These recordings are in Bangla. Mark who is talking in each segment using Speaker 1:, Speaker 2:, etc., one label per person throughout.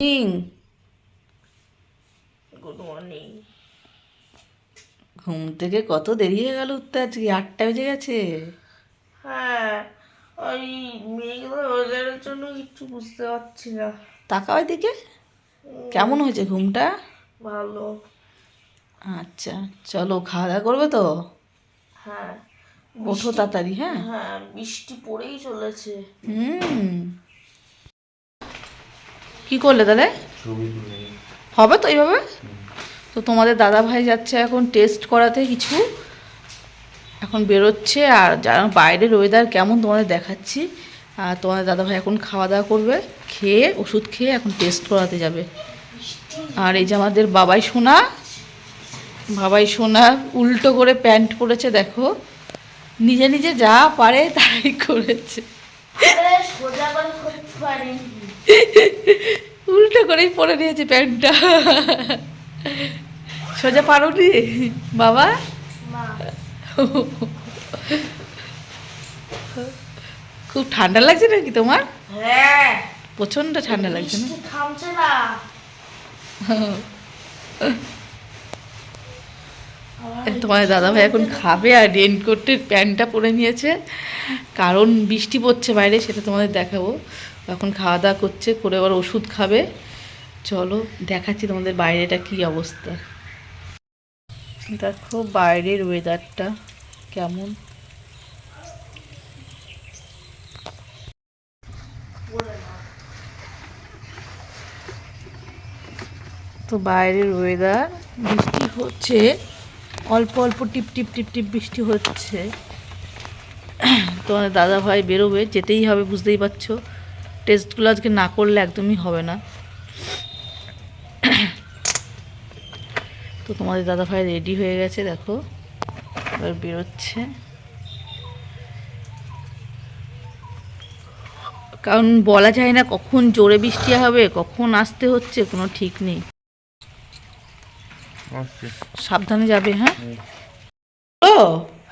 Speaker 1: মর্নিং
Speaker 2: গুড মর্নিং
Speaker 1: ঘুম থেকে কত দেরি হয়ে গেল উঠতে আজকে? আটটা বেজে গেছে।
Speaker 2: হ্যাঁ ওই মেয়েগুলো ওয়েদারের জন্য কিছু বুঝতে পারছি না।
Speaker 1: তাকাও দিকে কেমন হয়েছে ঘুমটা?
Speaker 2: ভালো।
Speaker 1: আচ্ছা চলো খাওয়া দাওয়া করবে তো?
Speaker 2: হ্যাঁ
Speaker 1: ওঠো তাড়াতাড়ি হ্যাঁ?
Speaker 2: হ্যাঁ বৃষ্টি পড়েই চলেছে।
Speaker 1: হুম। কি করলে তাহলে? হবে তো এইভাবে? তো তোমাদের দাদা ভাই যাচ্ছে এখন টেস্ট করাতে কিছু। এখন বেরোচ্ছে আর যারা বাইরের ওয়েদার কেমন তোমাদের দেখাচ্ছি। আর তোমাদের দাদা ভাই এখন খাওয়া দাওয়া করবে খেয়ে ওষুধ খেয়ে এখন টেস্ট করাতে যাবে। আর এই যে আমাদের বাবাই সোনা বাবাই সোনা উল্টো করে প্যান্ট পরেছে দেখো। নিজে নিজে যা পারে তাই করেছে।
Speaker 2: সোজা করে করতে পারি
Speaker 1: উল্টো করেই পরে নিয়েছে প্যান্টটা। সোজা পারোনি বাবা? খুব ঠান্ডা লাগছে নাকি তোমার?
Speaker 2: হ্যাঁ।
Speaker 1: প্রচণ্ড ঠান্ডা লাগছে না?
Speaker 2: থামছে না।
Speaker 1: তোমার দাদা ভাই এখন খাবে আর রেনকোটের প্যান্টটা পরে নিয়েছে। কারণ বৃষ্টি পড়ছে বাইরে সেটা তোমাদের দেখাবো। এখন খাওয়া দাওয়া করছে, করে আবার ওষুধ খাবে। চলো, দেখাচ্ছি তোমাদের বাইরেটা কি অবস্থা। দেখো বাইরের ওয়েদারটা কেমন। তো বাইরের ওয়েদার বৃষ্টি হচ্ছে, অল্প অল্প টিপ টিপ টিপ টিপ বৃষ্টি হচ্ছে। তোমাদের দাদা ভাই বেরোবে, যেতেই হবে, বুঝতেই পারছ। টেস্টগুলো আজকে না করলে একদমই হবে না। তো তোমাদের দাদা ভাই রেডি হয়ে গেছে দেখো। এবার বেরোচ্ছে। কারণ বলা যায় না কখন জোরে বৃষ্টি হবে কখন আসতে হচ্ছে কোনো ঠিক নেই। সাবধানে যাবে হ্যাঁ? ও!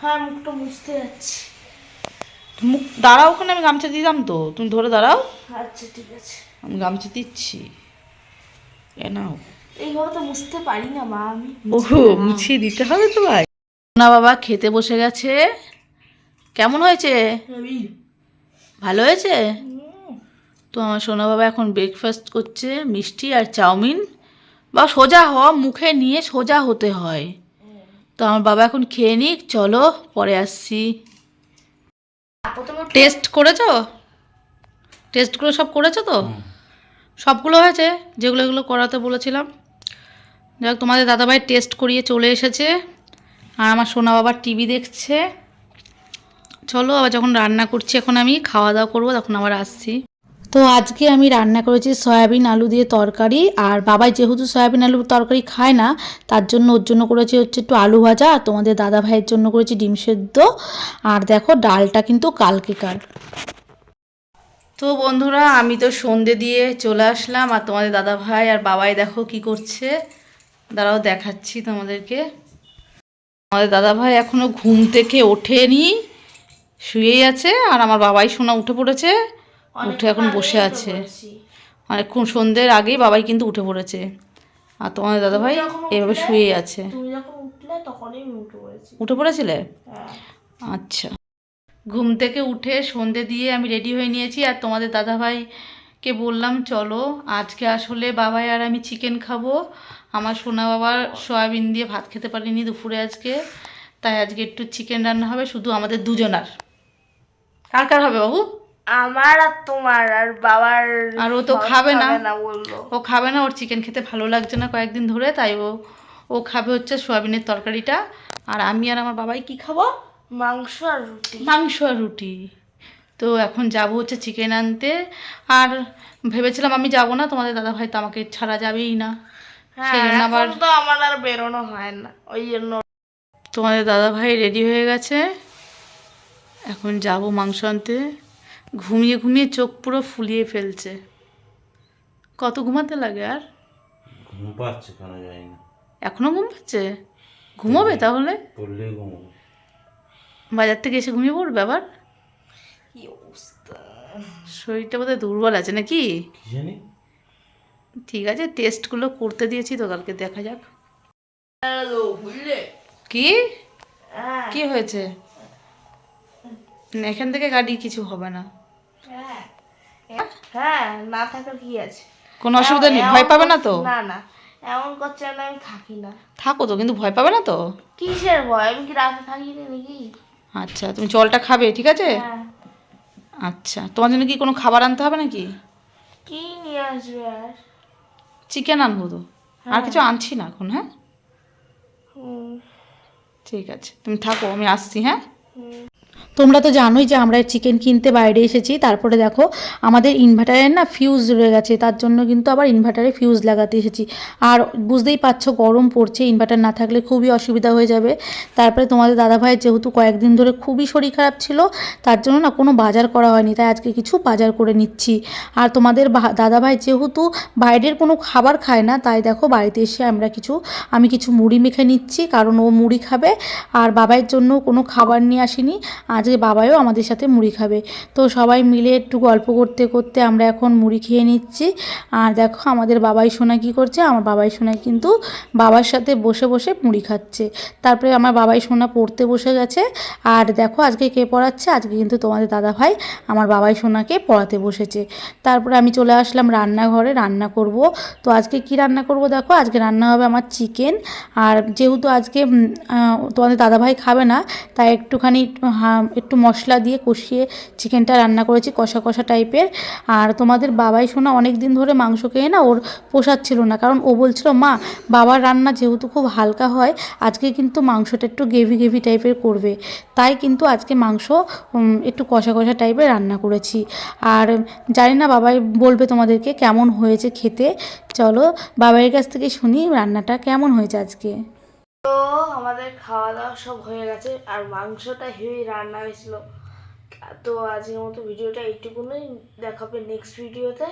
Speaker 2: হ্যাঁ মুখটা মুছতে যাচ্ছি।
Speaker 1: মুখ দাঁড়াও ওখানে আমি গামছা দিতাম তো। তুমি ধরে দাঁড়াও।
Speaker 2: আচ্ছা ঠিক আছে।
Speaker 1: আমি গামছা দিচ্ছি। এ নাও।
Speaker 2: এইভাবে তো মুছতে পারি না মা আমি
Speaker 1: ওহো মুছিয়ে দিতে হবে তো ভাই। না বাবা খেতে বসে গেছে। কেমন হয়েছে? ভালো হয়েছে? তো আমার সোনা বাবা এখন ব্রেকফাস্ট করছে মিষ্টি আর চাউমিন। বা সোজা হওয়া মুখে নিয়ে সোজা হতে হয়। তো আমার বাবা এখন খেয়ে নিক চলো পরে আসছি। টেস্ট করেছ? টেস্টগুলো সব করেছ তো? সবগুলো হয়েছে? যেগুলো এগুলো করাতে বলেছিলাম। যাক তোমাদের দাদাভাই টেস্ট করিয়ে চলে এসেছে। আর আমার সোনা বাবা টিভি দেখছে। চলো আবার যখন রান্না করছি এখন আমি খাওয়া দাওয়া করব তখন আবার আসছি। তো আজকে আমি রান্না করেছি সয়াবিন আলু দিয়ে তরকারি। আর বাবাই যেহেতু সয়াবিন আলু তরকারি খায় না, তার জন্য ওর জন্য করেছি হচ্ছে একটু আলু ভাজা আর তোমাদের দাদা ভাইয়ের জন্য করেছি ডিম সেদ্ধ। আর দেখো ডালটা কিন্তু কালকেকার তো বন্ধুরা, আমি তো সন্ধে দিয়ে চলে আসলাম আর তোমাদের দাদা ভাই আর বাবাই দেখো কি করছে। দাঁড়াও দেখাচ্ছি তোমাদেরকে। আমাদের দাদা ভাই এখনও ঘুম থেকে ওঠেনি, শুয়েই আছে আর আমার বাবাই শোনা উঠে পড়েছে। উঠে এখন বসে আছে। অনেকক্ষণ সন্ধ্যের আগেই বাবাই কিন্তু উঠে পড়েছে। আর তোমাদের দাদা ভাই এভাবে শুয়েই আছে।
Speaker 2: উঠে
Speaker 1: পড়েছিলে?
Speaker 2: হ্যাঁ।
Speaker 1: আচ্ছা। ঘুম থেকে উঠে সন্ধে দিয়ে আমি রেডি হয়ে নিয়েছি। আর তোমাদের দাদাভাইকে বললাম চলো আজকে আসলে বাবাই আর আমি চিকেন খাব। আমার সোনা বাবার সয়াবিন দিয়ে ভাত খেতে পারিনি দুপুরে আজকে। তাই আজকে একটু চিকেন রান্না হবে শুধু আমাদের দুজনার। কার কার হবে বাবু?
Speaker 2: আমার আর তোমার আর বাবার
Speaker 1: আর ও তো খাবে না।
Speaker 2: বলল।
Speaker 1: ও খাবে না ওর চিকেন খেতে ভালো লাগছে না কয়েকদিন ধরে তাই ও ও খাবে হচ্ছে সোয়াবিনের তরকারিটা। আর আমি আর আমার বাবাই কি খাব?
Speaker 2: মাংস আর রুটি।
Speaker 1: মাংস আর রুটি। তো এখন যাব হচ্ছে চিকেন আনতে। আর ভেবেছিলাম আমি যাব না তোমাদের দাদা ভাই তো আমাকে ছাড়া যাবেই না।
Speaker 2: হ্যাঁ
Speaker 1: সেই জন্য আবার
Speaker 2: তো আমার আর বেরোনো হয় না ওই জন্য।
Speaker 1: তোমাদের দাদা ভাই রেডি হয়ে গেছে। এখন যাব মাংস আনতে। ঘুমিয়ে ঘুমিয়ে চোখ পুরো ফুলিয়ে ফেলছে। কত ঘুমাতে লাগে আর?
Speaker 3: ঘুম পাচ্ছে কেন জানি না।
Speaker 1: এখনও ঘুম পাচ্ছে? ঘুমোবে তাহলে?
Speaker 3: পড়লেই ঘুমাবো।
Speaker 1: বাজার থেকে এসে ঘুমিয়ে পড়বে আবার?
Speaker 2: কি অবস্থা?
Speaker 1: শরীরটা বোধহয় দুর্বল আছে নাকি?
Speaker 3: কি জানি?
Speaker 1: ঠিক আছে টেস্টগুলো করতে দিয়েছি তো কালকে দেখা যাক।
Speaker 2: বুঝলে?
Speaker 1: কি?
Speaker 2: হ্যাঁ।
Speaker 1: কি হয়েছে? না, এখান থেকে গাড়ি কিছু হবে না।
Speaker 2: হ্যাঁ। হ্যাঁ? না থাকার কি আছে?
Speaker 1: কোনো অসুবিধা নেই ভয় পাবে না তো?
Speaker 2: না না। এমন করছে না আমি থাকি না।
Speaker 1: থাকো তো কিন্তু ভয় পাবে না তো?
Speaker 2: কিসের ভয়? আমি কি রাতে থাকি নাকি?
Speaker 1: আচ্ছা তুমি জলটা খাবে ঠিক আছে?
Speaker 2: হ্যাঁ।
Speaker 1: আচ্ছা তোমার জন্য কি কোনো খাবার আনতে হবে নাকি?
Speaker 2: কি নিয়ে আসবে আর?
Speaker 1: চিকেন আনব তো। আর কিছু আনছি না এখন হ্যাঁ? ঠিক আছে তুমি থাকো আমি আসছি হ্যাঁ? তোমরা তো জানোই যে আমরা চিকেন কিনতে বাইরে এসেছি, তারপরে দেখো আমাদের ইনভার্টারের না ফিউজ রয়ে গেছে, তার জন্য কিন্তু আবার ইনভার্টারে ফিউজ লাগাতে এসেছি। আর বুঝতেই পারছ গরম পড়ছে ইনভার্টার না থাকলে খুবই অসুবিধা হয়ে যাবে। তারপরে তোমাদের দাদাভাইয়ের যেহেতু কয়েকদিন ধরে খুবই শরীর খারাপ ছিল, তার জন্য না কোনো বাজার করা হয়নি, তাই আজকে কিছু বাজার করে নিচ্ছি। আর তোমাদের দাদাভাই যেহেতু বাইরের কোনো খাবার খায় না, তাই দেখো বাড়িতে এসে আমরা কিছু, আমি কিছু মুড়ি মেখে নিচ্ছি, কারণ ও মুড়ি খাবে, আর বাবাইয়ের জন্য কোনো খাবার নিয়ে আসিনি। আজকে বাবাইও আমাদের সাথে মুড়ি খাবে। তো সবাই মিলে একটু গল্প করতে করতে আমরা এখন মুড়ি খেয়ে নিচ্ছি। আর দেখো আমাদের বাবাই সোনা কি করছে? আমার বাবাই সোনা কিন্তু বাবার সাথে বসে বসে মুড়ি খাচ্ছে। তারপরে আমার বাবাই সোনা পড়তে বসে গেছে। আর দেখো আজকে কে পড়াচ্ছে? আজকে কিন্তু তোমাদের দাদা ভাই আমার বাবাই সোনাকে পড়াতে বসেছে। তারপরে আমি চলে আসলাম রান্নাঘরে, রান্না করব। তো আজকে কি রান্না করব দেখো? আজকে রান্না হবে আমার চিকেন। আর যেহেতু আজকে তোমাদের দাদাভাই খাবে না, তাই একটুখানি একটু মশলা দিয়ে কষিয়ে চিকেনটা রান্না করেছি, কষা কষা টাইপের আর তোমাদের বাবাই শোনা অনেক দিন ধরে মাংস খেয়ে না ওর পোষাচ্ছিল না, কারণ ও বলছিল, মা, বাবার রান্না যেহেতু খুব হালকা হয়, আজকে কিন্তু মাংসটা একটু গেভি গেভি টাইপের করবে। তাই কিন্তু আজকে মাংস একটু কষা কষা টাইপের রান্না করেছি। আর জানি না বাবাই বলবে তোমাদেরকে কেমন হয়েছে খেতে। চলো বাবাইয়ের কাছ থেকে শুনি রান্নাটা কেমন হয়েছে আজকে।
Speaker 2: তো আমাদের খাওয়া দাওয়া সব হয়ে গেছে আর মাংসটা হেভি রান্না হয়েছিল। তো আজকের মতো ভিডিওটা এইটুকুনই। দেখাবে নেক্সট ভিডিওতে।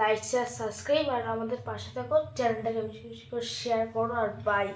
Speaker 2: লাইক শেয়ার সাবস্ক্রাইব আর আমাদের পাশে থাকো। চ্যানেলটাকে বেশি বেশি করে শেয়ার করো আর বাই